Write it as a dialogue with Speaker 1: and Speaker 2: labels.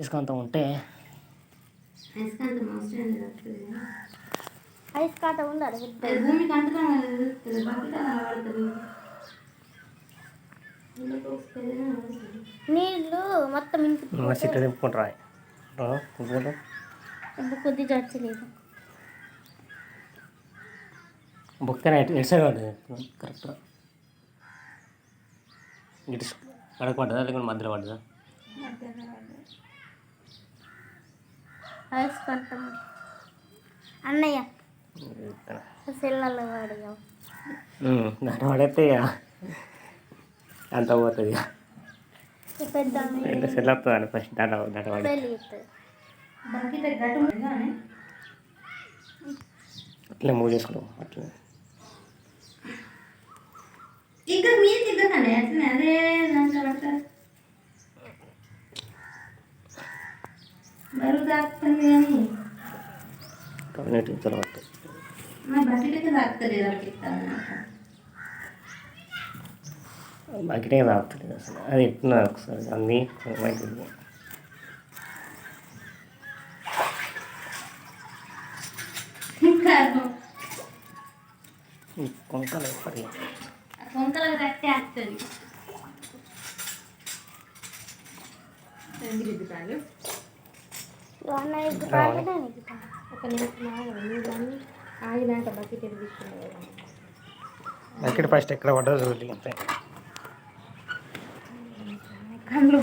Speaker 1: ఇసుకంతం ఉంటే
Speaker 2: అయస్కాంతం
Speaker 3: ఉండాలి
Speaker 2: భూమికి పడుతుంది పడుతుంది.
Speaker 3: నీళ్ళు మొత్తం ఇంటి
Speaker 1: దింపుకుంటాం
Speaker 3: ఇప్పుడు కొద్ది జడ్చలేదు
Speaker 1: బుక్కన ఎటు సైడ్ పడ్డది? కరెక్ట్గా ఇటు కడకు పడ్డదా? లేకుంటే మధ్యలో పడ్డదా?
Speaker 3: ఐస్ కంటం అన్నయ్య
Speaker 1: ఇక్కడ.
Speaker 3: సెల్లలో వాడిగా
Speaker 1: పడేస్తే ఇక అంత పోతుంది
Speaker 3: పెద్ద
Speaker 1: సెల్ ఫస్ట్ దాంట్లో దాంట్లో. అట్లే మూవ్ చేసుకుంటాం అట్లే.
Speaker 2: మీరు తిగ్గకండి అట్లనే అదే దాంట్లో పడతారు బరువు తాకుతుంది కానీ
Speaker 1: కమ్యూనిటీ తర్వాత
Speaker 2: బకెట్
Speaker 1: తాగుతుంది అసలు. అది ఎట్లా ఒకసారి. అన్నీ ఈ కొంకలు పడి
Speaker 2: కొంకలకు కట్టే వస్తుంది ఒక నిమిషం ఆగండి నీళ్ళని ఆగినాక బకెట్
Speaker 1: బకెట్ ఫస్ట్ ఎక్కడ చూడాలి అంతే.
Speaker 2: కళ్ళు